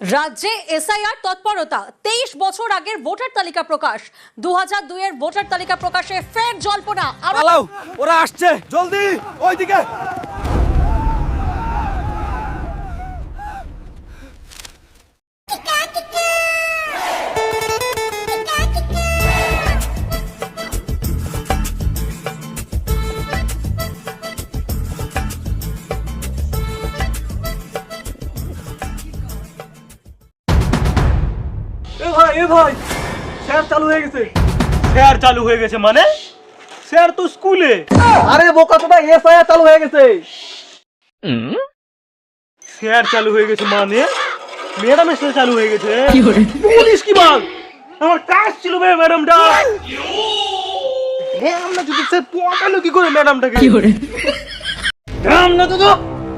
রাজ্যে এসআইআর তৎপরতা তেইশ বছর আগের ভোটার তালিকা প্রকাশ। দু হাজার দুই এর ভোটার তালিকা প্রকাশে ফের জল্পনা। ওরা আসছে জলদি ওইদিকে। এ ভাই স্যার চালু হয়ে গেছে। স্যার চালু হয়ে গেছে মানে? স্যার তো স্কুলে। আরে বোকা তোটা এসআইআর চালু হয়ে গেছে। স্যার চালু হয়ে গেছে মানে? ম্যাডামের সাথে চালু হয়ে গেছে। পুলিশ কি বল আমার কাজ ছিল বে ম্যাডামটা। হ্যাঁ আমরা যদি স্যার পটালো কি করে ম্যাডামটাকে? আমরা তো তো।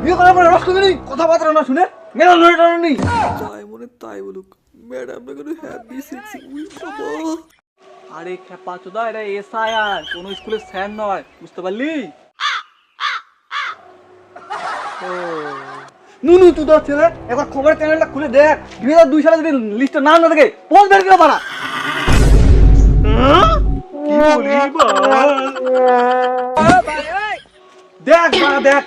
বিয়ে করার পরে রস করবি কথাবার্তা না শুনে? মেলা লড়ে টানো নেই তাই মনে তাই বলুক। ম্যাডাম না কোনো হ্যাপি সেক্সি উই বাবা আরে খেপা চোদা এটা এসআইআর কোন স্কুলের স্যার নয় বুঝতে পারলি? নুনু তুই তো ছেলে একবার খবরের চ্যানেলটা খুলে দেখ দুই হাজার দুই সালে যদি লিস্টে নাম না থাকে পোস্ট বের করে পারা দেখ দেখ।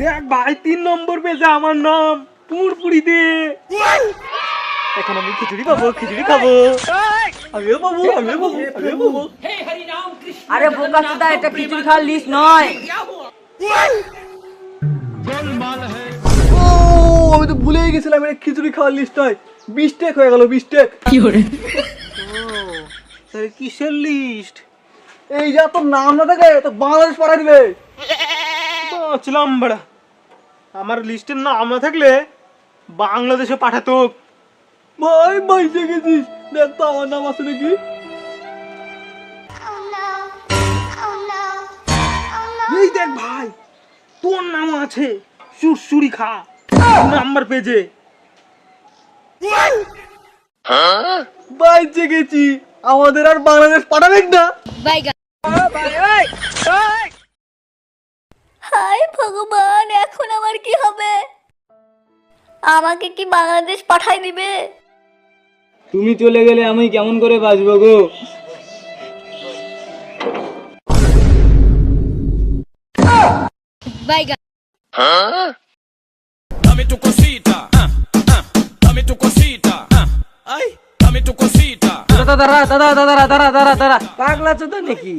দেখ ভাই তিন নম্বর পেজে আমার নাম পুরপুরিতে এখন আমি খিচুড়ি খাব খিচুড়ি খাব। আমিও বাবু আমিও বাবু আমিও বাবু আরে বোকা চোদা এটা খিচুড়ি খাওয়ার লিস্ট নয়। ও আমি তো ভুলেই গেছিলাম এটা খিচুড়ি খাওয়ার লিস্ট নয়। বিস্টেক হয়ে গেল বিস্টেক তাহলে কিসের লিস্ট এই যা তোর নাম না থাকে তো বাংলাদেশ পাঠা দিবে। বাঁচলাম বড়া। আমার লিস্টের নাম না থাকলে বাংলাদেশে পাঠাতো। ভাই বাইসে গেছিস। দেখ তো আমার নাম আছে নাকি? এই দেখ ভাই তোর নাম আছে সুরসুরি খা। নাম্বার পেজে বাইসে গেছি। আমাদের আর বাংলাদেশ পাঠাবেন না। হায় ভগবান। এখন আমার কি হবে? আমাকে কি বাংলাদেশ পাঠাই দিবে? তুমি চলে গেলে আমি কেমন করে বাঁচবো গো? Dame tu cosita, ah, ah, dame tu cosita, ah, ay, dame tu cosita, দাদা দাদা দাদা দাদা দাদা দাদা দাদা পাগলা চোদা নাকি?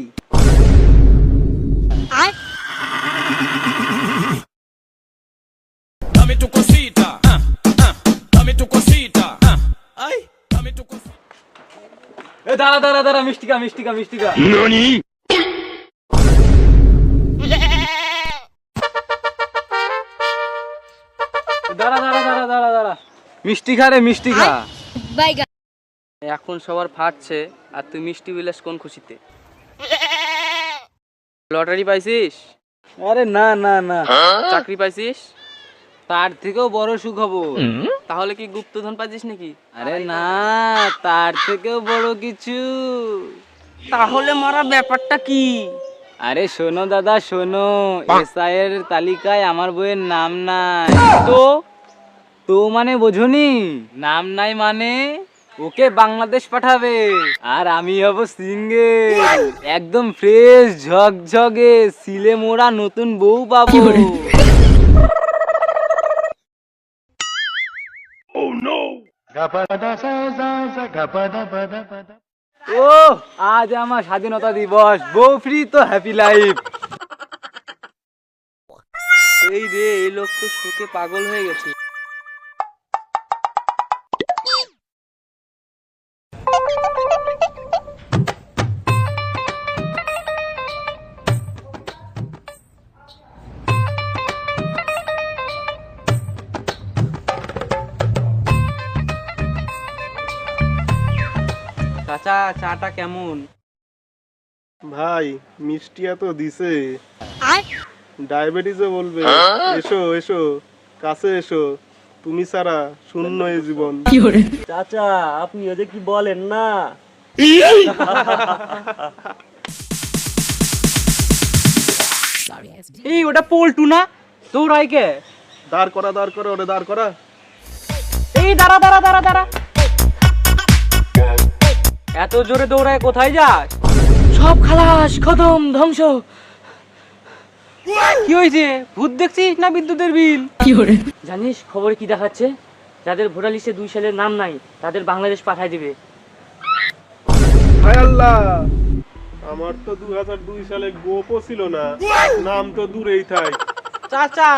দাঁড়া দাঁড়া দাঁড়া মিষ্টিকা মিষ্টিকা মিষ্টিকা। দাঁড়া দাঁড়া দাঁড়া দাঁড়া দাঁড়া। মিষ্টি খা রে মিষ্টি খা এখন সবার ফাটছে আর তুই মিষ্টি বিলাস কোন খুশিতে? লটারি পাইছিস? আরে না না না। চাকরি পাইছিস? তার থেকেও বড় সুখবর। তাহলে কি গুপ্তধন পাচ্ছিস নাকি? আরে না তার থেকেও বড় কিছু। তাহলে মারা ব্যাপারটা কি? আরে শোনো দাদা শোনো। এসআই এর তালিকায় আমার বইয়ের নাম নাই। তো তো মানে বোঝনি? নাম নাই মানে ওকে বাংলাদেশ পাঠাবে। আর আমি হব সিঙ্গেল। একদম ফ্রেশ ঝকঝকে সিলে মোড়া নতুন বউ পাবো। ও আজ আমার স্বাধীনতা দিবস। বউ ফ্রি তো হ্যাপি লাইফ এই রে এই লোক তো শোকে পাগল হয়ে গেছে। চাচা চাটা কেমন? ভাই মিষ্টি এত দিছে। ডায়াবেটিসে বলবে। এসো এসো কাছে এসো। তুমি ছাড়া শূন্য এই জীবন। চাচা আপনি ওদের কি বলেন না? এই ওটা পল্টু না? দৌড়াই কে? দাঁড় করা দাঁড় করা ওরে দাঁড় করা। এই দাঁড়া দাঁড়া দাঁড়া দাঁড়া। এত জোরে দৌড়ায় কোথায় যাস? সব খালাস খতম ধ্বংস। কি হয়েছে? ভূত দেখছিস না বিদ্যুতের বিল? জানিস খবরে কি দেখাচ্ছে? যাদের ভোটার লিস্টে দুই সালের নাম নাই তাদের বাংলাদেশ পাঠায় দিবে। হায় আল্লাহ! আমার তো দু হাজার দুই সালে গোপও ছিল না। নাম তো দূরেই থাক চাচা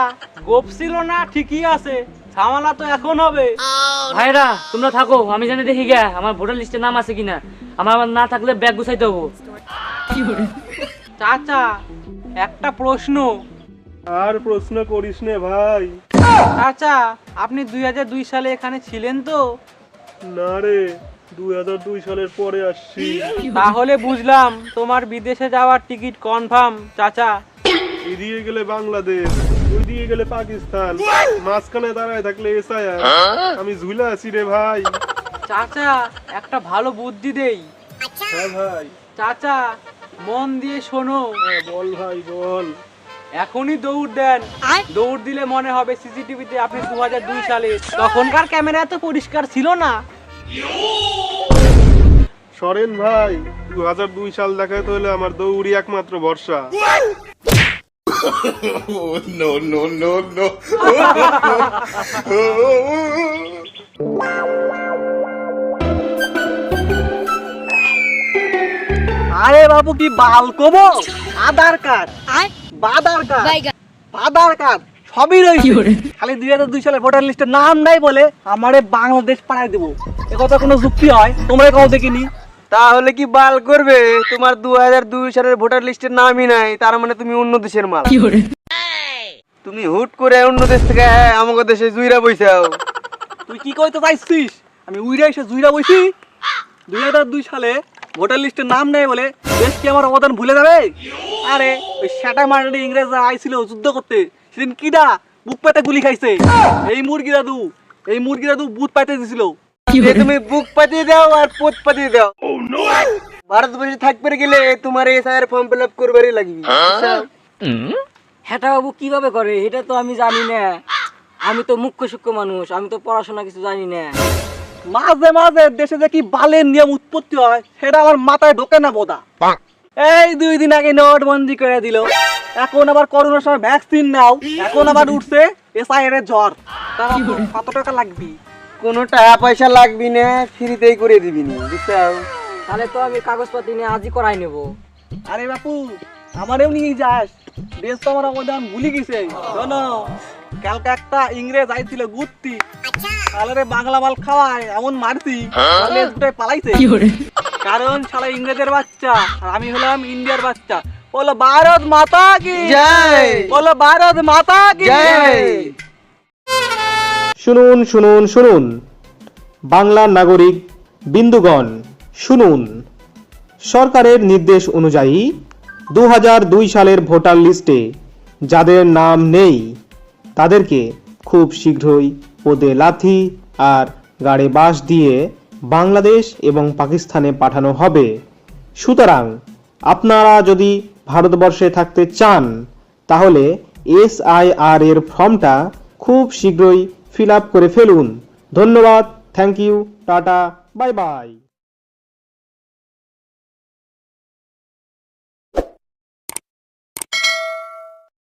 গোপ ছিল না ঠিকই আছে। ঝামেলা তো এখন হবে। ভাইরা তোমরা থাকো আমি জানি দেখি গিয়া আমার ভোটার লিস্টে নাম আছে কিনা। আমার না থাকলে ব্যাগ গুছাইতে হব। চাচা একটা প্রশ্ন। আর প্রশ্ন করিস নে ভাই। চাচা আপনি দুই হাজার দুই সালে এখানে ছিলেন তো? না রে দুই হাজার দুই সালের পরে আসছি। তাহলে বুঝলাম তোমার বিদেশে যাওয়ার টিকিট কনফার্ম চাচা। এদিকে গেলে বাংলাদেশ। ওই দিকে গেলে পাকিস্তান। মাঝখানে দাঁড়ায় থাকলে এসআইআর আমি ঝুলে আছি রে ভাই। চাচা একটা ভালো বুদ্ধি দেই। হ্যাঁ ভাই। চাচা মন দিয়ে শোনো। হ্যাঁ, বল ভাই বল। এখনই দৌড় দেন। দৌড় দিলে মনে হবে সিসিটিভিতে আপনি দু হাজার দুই সালে। তখনকার ক্যামেরা এত পরিষ্কার ছিল না। সরেন ভাই দু হাজার দুই সাল দেখাতে হলে আমার দৌড়ি একমাত্র ভরসা। আরে বাবু কি বাল কবো Aadhaar card. Aadhaar card. Aadhaar card. সবই রয়েছে। খালি দুই হাজার দুই সালের ভোটার লিস্টে নাম নাই বলে আমারে বাংলাদেশ পাঠাই দেবো। এ কথা কোনো যুক্তি হয়? তোমরা কাউ দেখিনি? তাহলে কি বাল করবে? তোমার দু হাজার দুই সালের ভোটার লিস্টের নামই নাই তার মানে তুমি অন্য দেশের মাল। তুমি হুট করে অন্য দেশ থেকে হ্যাঁ, আমাকে দেশে জুইরা বইছাও। তুই কি কইতে চাইছিস? আমি উইরা এসে জুইরা বইছি? দুই হাজার দুই সালে ভোটার লিস্টে নাম নেই বলে দেশ কি আমার অবদান ভুলে যাবে? আরে ওই সেটা মারানি ইংরেজরা আইছিল যুদ্ধ করতে। সেদিন কিডা বুক পেতে গুলি খাইছে। এই মুরগি দাদু এই মুরগি দাদু বুট পাইতে দিছিল। তুমি বুক পাতিয়ে দাও আর পোত পাতিয়ে দাও। ভারতবর্ষে থাকবে গেলে তোমার এসআইআর ফর্ম ফিল আপ করবারই লাগবে। হেটা বাবু কীভাবে করে? এটা তো আমি জানি না। আমি তো মুখ্য সূক্ষ্ম মানুষ আমি তো পড়াশোনা কিছু জানি না। মাঝে মাঝে দেশে যে কি বালের নিয়ম উৎপত্তি হয় সেটা আমার মাথায় ঢোকে না বোধা। এই দুই দিন আগে নোট নোটবন্দি করে দিল। এখন আবার করোনার সময় ভ্যাকসিন নাও। এখন আবার উঠছে এসআইআর এর জ্বর। তারা কত টাকা লাগবে? কোনো টাকা পয়সা লাগবি না ফ্রিতেই করে দিবি না বুঝছ তাহলে তো আমি কাগজপাতি নিয়ে আজই করাই নেব। আরে বাপু আমারেও নিয়ে যাস। দেশ তো আমার অবদান ভুলে গেছে। শোনো কালকে একটা ইংরেজ আইছিল গুত্তি। তাহলে বাংলা মাল খাওয়ায় এমন মারতি। কলেজ গুটাই পালাইছে। কারণ শালা ইংরেজের বাচ্চা আর আমি হলাম ইন্ডিয়ার বাচ্চা। বলো ভারত মাতা কি? জয়। বলো ভারত মাতা কি? জয়। শুনুন শুনুন শুনুন। বাংলা নাগরিক, বিন্দুগণ, শুনুন। সরকারের নির্দেশ অনুযায়ী দু হাজার দুই সালের ভোটার লিস্টে যাদের নাম নেই, তাদেরকে খুব শীঘ্রই পদে লাথি আর গাড়ে বাস দিয়ে বাংলাদেশ এবং পাকিস্তানে পাঠানো হবে। সুতরাং আপনারা যদি ভারতবর্ষে থাকতে চান, তাহলে এসআইআর এর ফর্মটা খুব শীঘ্রই ফিল করে ফেলুন। ধন্যবাদ। Thank you tata. Bye bye